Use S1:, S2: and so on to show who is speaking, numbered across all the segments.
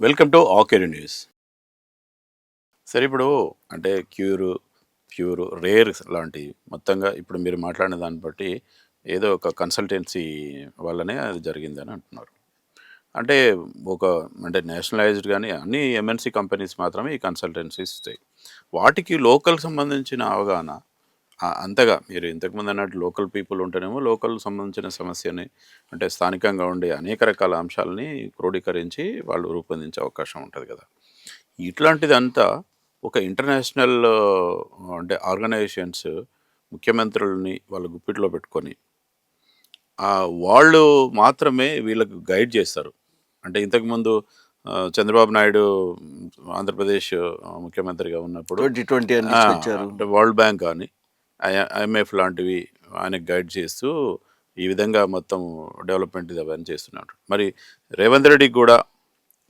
S1: Welcome to ఆకేర్ news. సరే ఇప్పుడు అంటే క్యూర్ ప్యూర్ రేర్ లాంటివి మొత్తంగా ఇప్పుడు మీరు మాట్లాడిన దాన్ని బట్టి ఏదో ఒక కన్సల్టెన్సీ వల్లనే అది జరిగిందని అంటున్నారు. అంటే ఒక అంటే నేషనలైజ్డ్ కానీ అన్ని ఎంఎన్సీ కంపెనీస్ మాత్రమే ఈ కన్సల్టెన్సీస్ ఇస్తాయి. వాటికి లోకల్ సంబంధించిన అవగాహన అంతగా మీరు ఇంతకుముందు అన్నట్టు లోకల్ పీపుల్ ఉంటేనేమో లోకల్ సంబంధించిన సమస్యని అంటే స్థానికంగా ఉండే అనేక రకాల అంశాలని క్రోడీకరించి వాళ్ళు రూపొందించే అవకాశం ఉంటుంది కదా. ఇట్లాంటిది అంతా ఒక ఇంటర్నేషనల్ అంటే ఆర్గనైజేషన్స్ ముఖ్యమంత్రులని వాళ్ళ గుప్పిట్లో పెట్టుకొని ఆ, వాళ్ళు మాత్రమే వీళ్ళకు గైడ్ చేస్తారు. అంటే ఇంతకుముందు చంద్రబాబు నాయుడు ఆంధ్రప్రదేశ్ ముఖ్యమంత్రిగా ఉన్నప్పుడు వరల్డ్ బ్యాంక్ కానీ ఐఎంఎఫ్ లాంటివి ఆయనకు గైడ్ చేస్తూ ఈ విధంగా మొత్తం డెవలప్మెంట్ అవన్నీ చేస్తున్నాడు. మరి రేవంత్ రెడ్డికి కూడా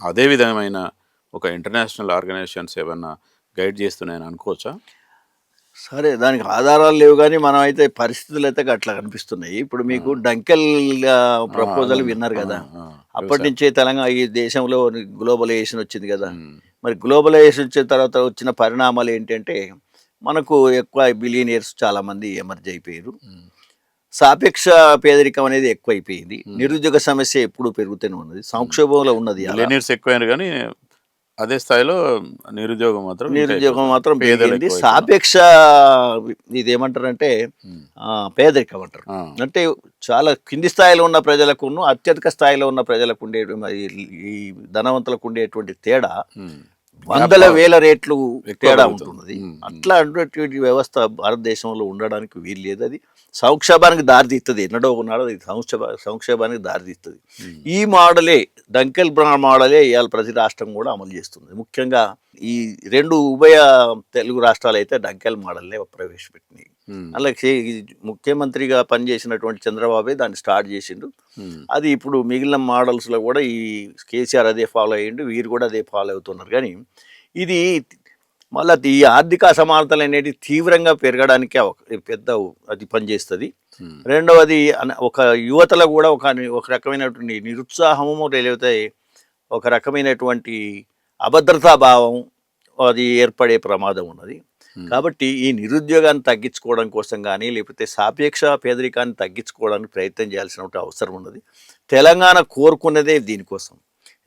S1: అదే విధమైన ఒక ఇంటర్నేషనల్ ఆర్గనైజేషన్స్ ఏమన్నా గైడ్ చేస్తున్నాయని అనుకోవచ్చా?
S2: సరే దానికి ఆధారాలు లేవు కానీ మనం అయితే పరిస్థితులు అయితే అట్లా కనిపిస్తున్నాయి. ఇప్పుడు మీకు డంకెల్ ప్రపోజల్. విన్నారు కదా. అప్పటి. నుంచే తెలంగాణ ఈ దేశంలో గ్లోబలైజేషన్ వచ్చింది కదా. మరి గ్లోబలైజేషన్ వచ్చిన తర్వాత వచ్చిన పరిణామాలు ఏంటంటే మనకు ఎక్కువ బిలియనియర్స్ చాలా మంది ఎమర్జ్ అయిపోయారు సాపేక్ష పేదరికం అనేది ఎక్కువైపోయింది. నిరుద్యోగ సమస్య ఎప్పుడు పెరుగుతూనే ఉన్నది. సంక్షోభంలో ఉన్నది అలా.
S1: మిలియనీర్స్ ఎక్కువైనారు కానీ అదే స్థాయిలో నిరుద్యోగం మాత్రం
S2: నిరుద్యోగం. మాత్రం పెరిగింది. సాపేక్ష ఇది ఏమంటారంటే
S1: ఉమ్,
S2: ఆ, పేదరికం అంటారు. అంటే చాలా కింది స్థాయిలో ఉన్న ప్రజలకును అత్యధిక స్థాయిలో ఉన్న ప్రజలకు ఉండే ఈ ధనవంతులకు ఉండేటువంటి తేడా వందల వేల రేట్లు తేడా. ఉంటున్నది.
S1: ఉమ్,
S2: అట్లా అటువంటి వ్యవస్థ భారతదేశంలో ఉండడానికి వీలు లేదు అది. సంక్షేమానికి దారితీస్తుంది. ఎన్నడో ఉన్నాడో అది సంక్షేమ సంక్షేమానికి దారితీస్తుంది. ఈ మోడలే డంకెల్ బ్రా మోడలే ఇవాళ ప్రతి రాష్ట్రం కూడా అమలు చేస్తుంది. ముఖ్యంగా ఈ రెండు ఉభయ తెలుగు రాష్ట్రాలు అయితే డంకెల్ మోడల్నే ప్రవేశపెట్టినాయి. అలాగే ముఖ్యమంత్రిగా పనిచేసినటువంటి చంద్రబాబే దాన్ని స్టార్ట్ చేసిండు. అది ఇప్పుడు మిగిలిన మోడల్స్లో కూడా ఈ కేసీఆర్ అదే ఫాలో అయ్యిండు వీరు కూడా అదే ఫాలో అవుతున్నారు. కానీ ఇది మళ్ళీ ఈ ఆర్థిక అసమానతలు అనేవి తీవ్రంగా పెరగడానికి ఒక పెద్ద అది పనిచేస్తుంది. రెండవది ఒక యువతలో కూడా ఒక ఒక రకమైనటువంటి నిరుత్సాహము లేకపోతే ఒక రకమైనటువంటి అభద్రతా భావం అది ఏర్పడే ప్రమాదం ఉన్నది. కాబట్టి ఈ నిరుద్యోగాన్ని తగ్గించుకోవడం కోసం కానీ లేకపోతే సాపేక్ష పేదరికాన్ని తగ్గించుకోవడానికి ప్రయత్నం చేయాల్సిన అవసరం ఉన్నది. తెలంగాణ కోరుకున్నదే దీనికోసం.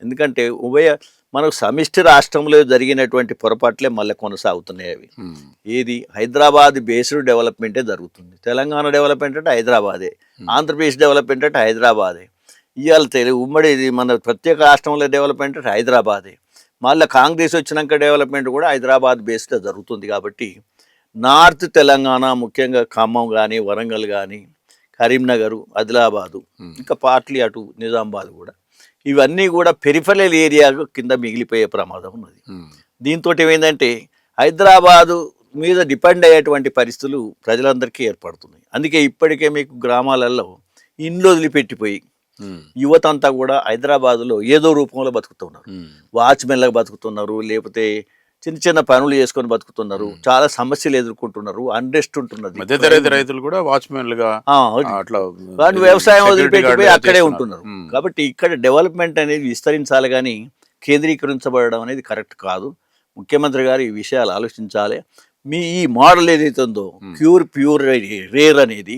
S2: ఎందుకంటే ఉభయ మనకు సమిష్టి రాష్ట్రంలో జరిగినటువంటి పొరపాట్లే మళ్ళీ కొనసాగుతున్నాయి అవి. ఏది? హైదరాబాద్ బేస్డ్ డెవలప్మెంటే జరుగుతుంది. తెలంగాణ డెవలప్మెంట్ అంటే హైదరాబాదే. ఆంధ్రప్రదేశ్ డెవలప్మెంట్ అంటే హైదరాబాదే. ఇవాళ తెలుగు ఉమ్మడి మన ప్రత్యేక రాష్ట్రంలో డెవలప్మెంట్ అంటే హైదరాబాదే. మళ్ళీ కాంగ్రెస్ వచ్చినాక డెవలప్మెంట్ కూడా హైదరాబాద్ బేస్డ్ జరుగుతుంది కాబట్టి నార్త్ తెలంగాణ ముఖ్యంగా ఖమ్మం కానీ వరంగల్ కానీ కరీంనగర్ ఆదిలాబాదు. ఇంకా పార్ట్లీ అటు నిజామాబాద్ కూడా. ఇవన్నీ కూడా పెరిఫరల్ ఏరియా కింద మిగిలిపోయే ప్రమాదం ఉన్నది. దీంతో ఏమైందంటే హైదరాబాదు మీద డిపెండ్ అయ్యేటువంటి పరిస్థితులు ప్రజలందరికీ ఏర్పడుతున్నాయి. అందుకే ఇప్పటికే మీకు గ్రామాలలో ఇండ్లు వదిలిపెట్టిపోయి యువత అంతా కూడా హైదరాబాదులో ఏదో రూపంలో బతుకుతున్నారు. వాచ్మెన్లకు బతుకుతున్నారు లేకపోతే చిన్న చిన్న పనులు చేసుకొని బతుకుతున్నారు. చాలా సమస్యలు ఎదుర్కొంటున్నారు అన్రెస్ట్ ఉంటున్నది.
S1: మధ్యతరగతి రైతులు కూడా వాచ్మెన్లుగా. అట్లా
S2: వ్యవసాయం వదిలిపెట్టిపోయి అక్కడే. ఉంటున్నారు. కాబట్టి ఇక్కడ డెవలప్మెంట్ అనేది విస్తరించాలి కానీ కేంద్రీకరించబడడం అనేది కరెక్ట్ కాదు. ముఖ్యమంత్రి గారు ఈ విషయాలు ఆలోచించాలి. మీ ఈ మోడల్ ఏదైతే ఉందో ప్యూర్ ప్యూర్ రేర్ అనేది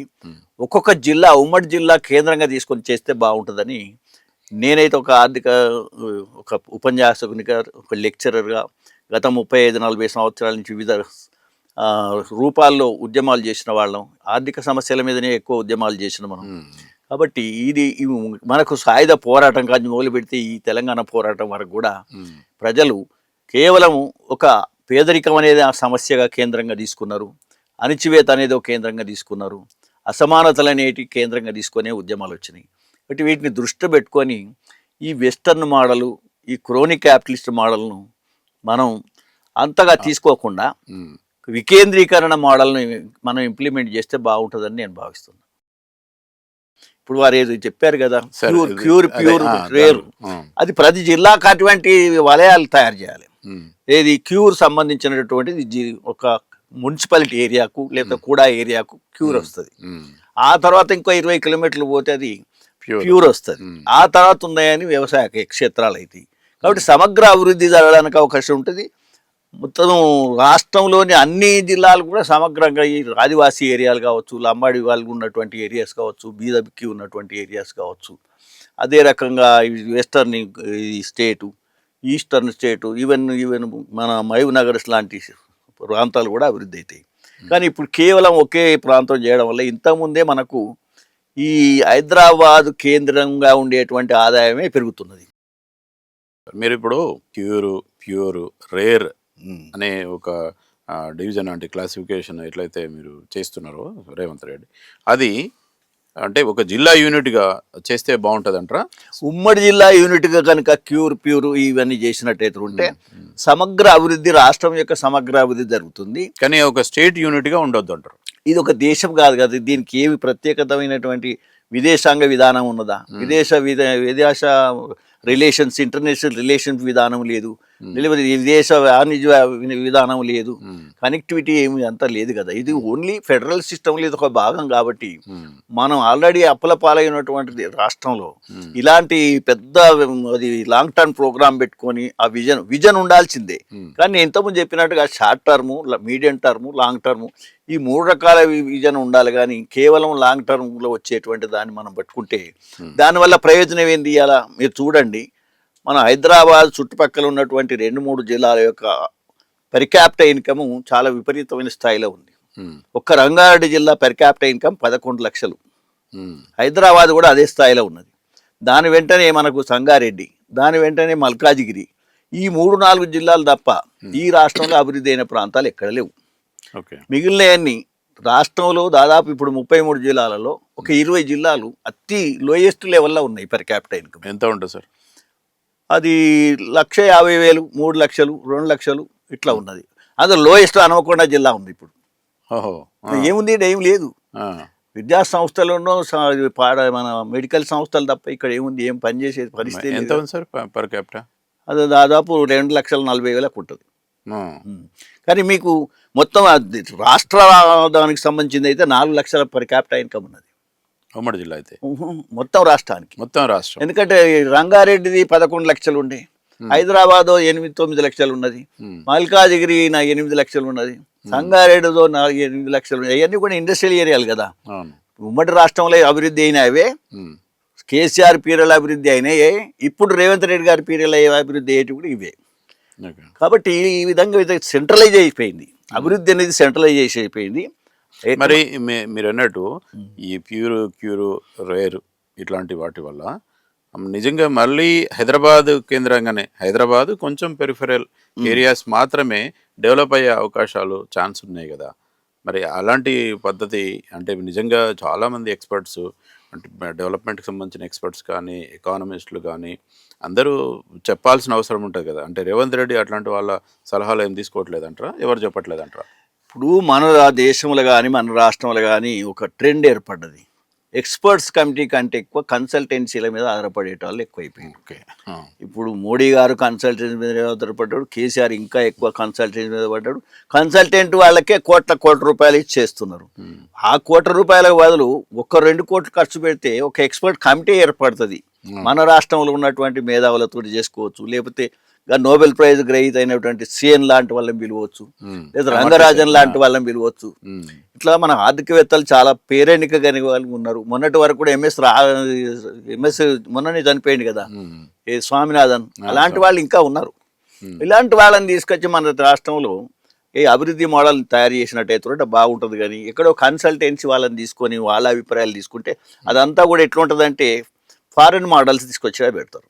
S2: ఒక్కొక్క జిల్లా ఉమ్మడి జిల్లా కేంద్రంగా తీసుకొని చేస్తే బాగుంటుందని నేనైతే ఒక ఆర్థిక ఒక ఉపన్యాసకునిగా ఒక లెక్చరర్గా గత ముప్పై ఐదు నలభై సంవత్సరాల నుంచి వివిధ రూపాల్లో ఉద్యమాలు చేసిన వాళ్ళం. ఆర్థిక సమస్యల మీదనే ఎక్కువ ఉద్యమాలు చేసిన మనం. కాబట్టి ఇది మనకు సాయుధ పోరాటం కాదు మొదలు పెడితే ఈ తెలంగాణ పోరాటం వరకు కూడా ప్రజలు కేవలం ఒక పేదరికం అనేది ఆ సమస్యగా కేంద్రంగా తీసుకున్నారు. అణిచివేత అనేది ఒక కేంద్రంగా తీసుకున్నారు. అసమానతలు అనేటి కేంద్రంగా తీసుకునే ఉద్యమాలు వచ్చినాయి. కాబట్టి వీటిని దృష్టి పెట్టుకొని ఈ వెస్టర్న్ మోడలు ఈ క్రోనిక్ క్యాపిటలిస్ట్ మోడల్ను మనం అంతగా తీసుకోకుండా. వికేంద్రీకరణ మోడల్ని మనం ఇంప్లిమెంట్ చేస్తే బాగుంటుందని నేను భావిస్తున్నాను ఇప్పుడు వారు ఏదో చెప్పారు కదా ప్యూర్ ప్యూర్ ప్యూర్ రేర్. అది ప్రతి జిల్లాకు అటువంటి వలయాలు తయారు చేయాలి. ఏది క్యూర్ సంబంధించినటువంటిది ఒక మున్సిపాలిటీ ఏరియాకు లేదా కూడా ఏరియాకు క్యూర్ వస్తుంది. ఆ తర్వాత ఇంకో ఇరవై కిలోమీటర్లు పోతే అది
S1: ప్యూర్.
S2: వస్తుంది. ఆ తర్వాత ఉన్నాయని వ్యవసాయ క్షేత్రాలు అవుతాయి కాబట్టి సమగ్ర అభివృద్ధి జరగడానికి అవకాశం ఉంటుంది. మొత్తం రాష్ట్రంలోని అన్ని జిల్లాలు కూడా సమగ్రంగా ఈ ఆదివాసీ ఏరియాలు కావచ్చు లంబాడి వాళ్ళు ఉన్నటువంటి ఏరియాస్ కావచ్చు బీదబిక్కి ఉన్నటువంటి ఏరియాస్ కావచ్చు. అదే రకంగా western state eastern state even even మన మహబూబ్ నగర్ లాంటి ప్రాంతాలు కూడా అభివృద్ధి అవుతాయి కానీ ఇప్పుడు కేవలం ఒకే ప్రాంతం చేయడం వల్ల ఇంతకుముందే మనకు ఈ హైదరాబాద్ కేంద్రంగా ఉండేటువంటి ఆదాయమే పెరుగుతున్నది.
S1: మీరు ఇప్పుడు ప్యూర్ ప్యూర్ రేర్ అనే ఒక డివిజన్ అంటే క్లాసిఫికేషన్ ఎట్లయితే మీరు చేస్తున్నారో రేవంత్ రెడ్డి అది అంటే ఒక జిల్లా యూనిట్గా చేస్తే బాగుంటుంది అంటారా
S2: ఉమ్మడి జిల్లా యూనిట్గా కనుక క్యూర్ ప్యూర్ ఇవన్నీ చేసినట్టయితే ఉంటే సమగ్ర అభివృద్ధి రాష్ట్రం యొక్క సమగ్ర అభివృద్ధి జరుగుతుంది.
S1: కానీ ఒక స్టేట్ యూనిట్గా ఉండొద్దు అంటారు.
S2: ఇది ఒక దేశం కాదు కదా దీనికి ఏమి ప్రత్యేకతమైనటువంటి విదేశాంగ విధానం ఉన్నదా? విదేశ విద విదేశ రిలేషన్స్ ఇంటర్నేషనల్ రిలేషన్స్ విధానం లేదు. లేకపోతే విదేశ వాణిజ్య విధానం లేదు. కనెక్టివిటీ ఏమి అంతా లేదు కదా. ఇది ఓన్లీ ఫెడరల్ సిస్టమ్ లేదు ఒక భాగం కాబట్టి. మనం ఆల్రెడీ అప్పుల పాలైనటువంటి రాష్ట్రంలో. ఇలాంటి పెద్ద అది లాంగ్ టర్మ్ ప్రోగ్రామ్ పెట్టుకొని ఆ విజన్ విజన్ ఉండాల్సిందే. కానీ నేను ఇంతకుముందు చెప్పినట్టుగా short term medium term long term ఈ మూడు రకాల విజన్ ఉండాలి. కానీ కేవలం లాంగ్ టర్మ్లో వచ్చేటువంటి దాన్ని మనం పట్టుకుంటే దానివల్ల ప్రయోజనం ఏంది అలా మీరు చూడండి. మన హైదరాబాద్ చుట్టుపక్కల ఉన్నటువంటి రెండు మూడు జిల్లాల యొక్క పెరికాప్ట ఇన్కమ్ చాలా విపరీతమైన స్థాయిలో ఉంది. ఒక్క రంగారెడ్డి జిల్లా పెరికాప్ట ఇన్కమ్ పదకొండు లక్షలు. హైదరాబాద్ కూడా అదే స్థాయిలో ఉన్నది. దాని వెంటనే మనకు సంగారెడ్డి దాని వెంటనే మల్కాజిగిరి ఈ మూడు నాలుగు జిల్లాలు తప్ప ఈ రాష్ట్రంలో అభివృద్ధి అయిన ప్రాంతాలు ఎక్కడ లేవు.
S1: ఓకే.
S2: మిగిలినవన్నీ రాష్ట్రంలో దాదాపు ఇప్పుడు ముప్పై మూడు జిల్లాలలో ఒక ఇరవై జిల్లాలు అతి లోయెస్ట్ లెవెల్లో ఉన్నాయి పర్ క్యాపిటల్ ఇన్కమ్
S1: ఎంత ఉంటుంది సార్?
S2: అది లక్ష యాభై వేలు మూడు లక్షలు రెండు లక్షలు ఇట్లా ఉన్నది. అందులో లోయెస్ట్ హనుమకొండ జిల్లా ఉంది ఇప్పుడు. ఏముంది ఏం లేదు. విద్యా సంస్థలను పాడ మన మెడికల్ సంస్థలు తప్ప ఇక్కడ ఏముంది ఏం పనిచేసే పరిస్థితి
S1: ఎంత ఉంది సార్ పర్ క్యాపిటల్
S2: అది దాదాపు రెండు లక్షల నలభై వేలకు ఉంటుంది. కానీ మీకు మొత్తం రాష్ట్ర దానికి సంబంధించింది అయితే నాలుగు లక్షల పర్ క్యాపిటల్ ఇన్కమ్ ఉన్నది.
S1: ఉమ్మడి జిల్లా అయితే.
S2: మొత్తం రాష్ట్రానికి.
S1: మొత్తం రాష్ట్రం.
S2: ఎందుకంటే రంగారెడ్డిది పదకొండు లక్షలు ఉండే హైదరాబాద్ ఎనిమిది తొమ్మిది లక్షలు ఉన్నది. మల్కాజిగిరి నా ఎనిమిది లక్షలు ఉన్నది సంగారెడ్డితో నాలుగు ఎనిమిది లక్షలు ఉన్నాయి అవన్నీ కూడా ఇండస్ట్రియల్ ఏరియాలు కదా. ఉమ్మడి రాష్ట్రంలో అభివృద్ధి అయినవే. కేసీఆర్ పీరియల్ అభివృద్ధి అయినాయి ఇప్పుడు రేవంత్ రెడ్డి గారి పీరియల్ అభివృద్ధి అయ్యేటి కూడా ఇవే. కాబట్టి ఈ విధంగా సెంట్రలైజ్ అయిపోయింది. అభివృద్ధి అనేది సెంట్రలైజ్ అయిపోయింది.
S1: మరి మీరు అన్నట్టు ఈ ప్యూర్ క్యూర్ రేర్ ఇట్లాంటి వాటి వల్ల నిజంగా మళ్ళీ హైదరాబాద్ కేంద్రంగానే హైదరాబాద్ కొంచెం పెరిఫెరల్ ఏరియాస్ మాత్రమే డెవలప్ అయ్యే అవకాశాలు ఛాన్స్ ఉన్నాయి కదా. మరి అలాంటి పద్ధతి అంటే నిజంగా చాలామంది ఎక్స్పర్ట్స్ అంటే డెవలప్మెంట్కి సంబంధించిన ఎక్స్పర్ట్స్ కానీ ఎకానమిస్టులు కానీ అందరూ చెప్పాల్సిన అవసరం ఉంటుంది కదా. అంటే రేవంత్ రెడ్డి అట్లాంటి వాళ్ళ సలహాలు ఏం తీసుకోవట్లేదంటారా? ఎవరు చెప్పట్లేదంటారా?
S2: ఇప్పుడు మన దేశంలో కానీ మన రాష్ట్రంలో కానీ ఒక ట్రెండ్ ఏర్పడ్డది. ఎక్స్పర్ట్స్ కమిటీ కంటే ఎక్కువ కన్సల్టెన్సీల మీద ఆధారపడేట వాళ్ళు ఎక్కువైపోయింది
S1: ఓకే
S2: ఇప్పుడు మోడీ గారు కన్సల్టెన్సీ మీద ఆధారపడ్డాడు కేసీఆర్ ఇంకా ఎక్కువ కన్సల్టెన్సీ మీద పడ్డాడు. కన్సల్టెంట్ వాళ్ళకే కోట్ల కోట్ల రూపాయలు ఇచ్చి చేస్తున్నారు ఆ కోట్ల రూపాయల బదులు ఒక రెండు కోట్లు ఖర్చు పెడితే ఒక ఎక్స్పర్ట్ కమిటీ ఏర్పడుతుంది. మన రాష్ట్రంలో ఉన్నటువంటి మేధావులతో చేసుకోవచ్చు లేకపోతే నోబెల్ ప్రైజ్ గ్రహీత అయినటువంటి సిఎన్ లాంటి వాళ్ళని పిలవచ్చు. లేదా రంగరాజన్ లాంటి వాళ్ళని పిలవచ్చు. ఇట్లా మన ఆర్థికవేత్తలు చాలా పేరెన్నిక కలిగి వాళ్ళు ఉన్నారు. మొన్నటి వరకు కూడా ఎంఎస్ రా ఎంఎస్ మొన్ననే చనిపోయింది కదా. ఏ స్వామినాథన్. అలాంటి వాళ్ళు ఇంకా ఉన్నారు. ఇలాంటి వాళ్ళని తీసుకొచ్చి మన రాష్ట్రంలో ఏ అభివృద్ధి మోడల్ తయారు చేసినట్టయితే బాగుంటుంది కానీ ఎక్కడో కన్సల్టెన్సీ వాళ్ళని తీసుకొని వాళ్ళ అభిప్రాయాలు తీసుకుంటే అదంతా కూడా ఎట్లుంటుందంటే ఫారెన్ మోడల్స్ తీసుకొచ్చి పెడతారు.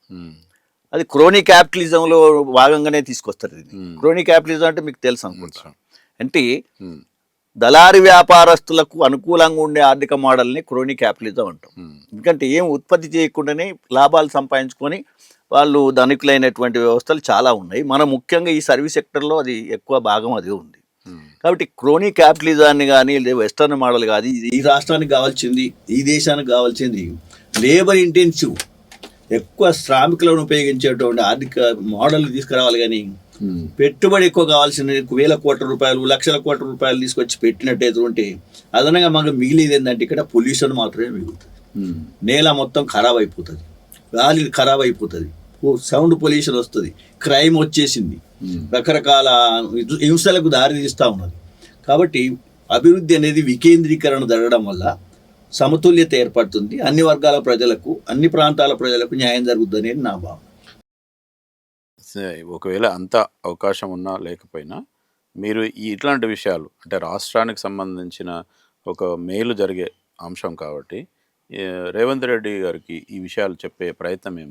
S2: అది క్రోనీ క్యాపిటలిజంలో భాగంగానే తీసుకొస్తారు ఇది. క్రోనీ క్యాపిటలిజం అంటే మీకు తెలుసు అనుకుంటా. అంటే దళారి వ్యాపారస్తులకు అనుకూలంగా ఉండే ఆర్థిక మోడల్ని క్రోనీ క్యాపిటలిజం అంటాం. ఎందుకంటే ఏం ఉత్పత్తి చేయకుండానే లాభాలు సంపాదించుకొని వాళ్ళు ధనికులైనటువంటి వ్యవస్థలు చాలా ఉన్నాయి. మన ముఖ్యంగా ఈ సర్వీస్ సెక్టర్లో అది ఎక్కువ భాగం అది ఉంది. కాబట్టి క్రోనీ క్యాపిటలిజాన్ని కానీ లేదా వెస్టర్న్ మోడల్ ఇది ఈ రాష్ట్రానికి కావాల్సింది ఈ దేశానికి కావాల్సింది లేబర్ ఇంటెన్సివ్. ఎక్కువ శ్రామికులను ఉపయోగించేటువంటి ఆర్థిక మోడల్ తీసుకురావాలి కానీ పెట్టుబడి ఎక్కువ కావాల్సిన వేల కోట్ల రూపాయలు లక్షల కోట్ల రూపాయలు తీసుకొచ్చి పెట్టినట్టయితే ఉంటే అదనంగా మనకు మిగిలిది ఏంటంటే ఇక్కడ పొల్యూషన్ మాత్రమే మిగులుతుంది. నేల మొత్తం ఖరాబ్ అయిపోతుంది. గాలి ఖరాబ్ అయిపోతుంది. సౌండ్ పొల్యూషన్ వస్తుంది. క్రైమ్ వచ్చేసింది. రకరకాల హింసలకు దారి తీస్తూ ఉన్నది. కాబట్టి అభివృద్ధి అనేది వికేంద్రీకరణ జరగడం వల్ల సమతుల్యత ఏర్పడుతుంది. అన్ని వర్గాల ప్రజలకు అన్ని ప్రాంతాల ప్రజలకు న్యాయం జరుగుతుంది అనేది నా భావన.
S1: ఒకవేళ అంత అవకాశం ఉన్నా లేకపోయినా మీరు ఈ ఇట్లాంటి విషయాలు అంటే రాష్ట్రానికి సంబంధించిన ఒక మేలు జరిగే అంశం కాబట్టి రేవంత్ రెడ్డి గారికి ఈ విషయాలు చెప్పే ప్రయత్నం ఏం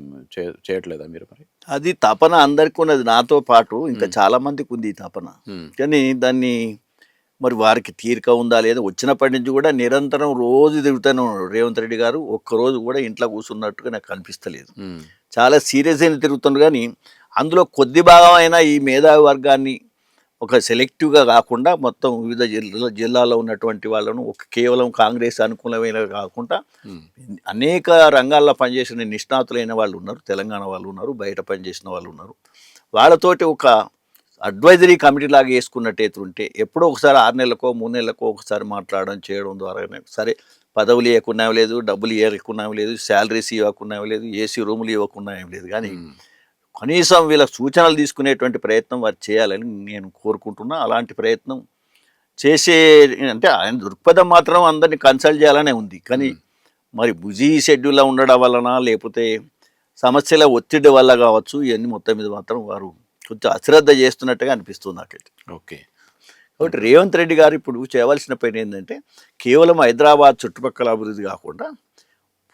S1: చేయట్లేదా మీరు మరి?
S2: అది తపన అందరికీ ఉన్నది నాతో పాటు ఇంకా చాలా మందికి ఉంది ఈ తపన. కానీ దాన్ని మరి వారికి తీరిక ఉందా లేదా? వచ్చినప్పటి నుంచి కూడా నిరంతరం రోజు తిరుగుతూనే రేవంత్ రెడ్డి గారు. ఒక్కరోజు కూడా ఇంట్లో కూర్చున్నట్టుగా నాకు కనిపిస్తలేదు. చాలా సీరియస్ అయిన తిరుగుతుండ్రు కానీ అందులో కొద్ది భాగం అయినా ఈ మేధావి వర్గాన్ని ఒక సెలెక్టివ్గా కాకుండా మొత్తం వివిధ జిల్లా జిల్లాలో ఉన్నటువంటి వాళ్ళను ఒక కేవలం కాంగ్రెస్ అనుకూలమైన కాకుండా అనేక రంగాల్లో పనిచేసిన నిష్ణాతులైన వాళ్ళు ఉన్నారు. తెలంగాణ వాళ్ళు ఉన్నారు. బయట పనిచేసిన వాళ్ళు ఉన్నారు. వాళ్ళతోటి ఒక అడ్వైజరీ కమిటీ లాగా వేసుకున్నట్టయితే ఉంటే ఎప్పుడో ఒకసారి ఆరు నెలలకో మూడు నెలలకో ఒకసారి మాట్లాడడం చేయడం ద్వారా సరే పదవులు ఇవ్వకున్నా లేదు డబ్బులు ఇవ్వకున్నా లేదు శాలరీస్ ఇవ్వకున్నా లేదు ఏసీ రూములు ఇవ్వకున్నా లేదు. కానీ. కనీసం వీళ్ళ సూచనలు తీసుకునేటువంటి ప్రయత్నం వారు చేయాలని నేను కోరుకుంటున్నా. అలాంటి ప్రయత్నం చేసే అంటే ఆయన దృక్పథం మాత్రం అందరినీ కన్సల్ట్ చేయాలనే ఉంది. కానీ మరి బిజీ షెడ్యూల్లో ఉండడం వలన లేకపోతే సమస్యల ఒత్తిడి వల్ల కావచ్చు ఇవన్నీ మొత్తం మీద మాత్రం వారు కొంచెం అశ్రద్ధ చేస్తున్నట్టుగా అనిపిస్తుంది నాకైతే.
S1: ఓకే.
S2: కాబట్టి రేవంత్ రెడ్డి గారు ఇప్పుడు చేయవలసిన పని ఏంటంటే కేవలం హైదరాబాద్ చుట్టుపక్కల అభివృద్ధి కాకుండా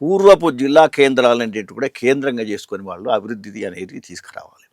S2: పూర్వపు జిల్లా కేంద్రాలన్నింటి కూడా కేంద్రంగా చేసుకొని వాళ్ళు అభివృద్ధి అనేది తీసుకురావాలి.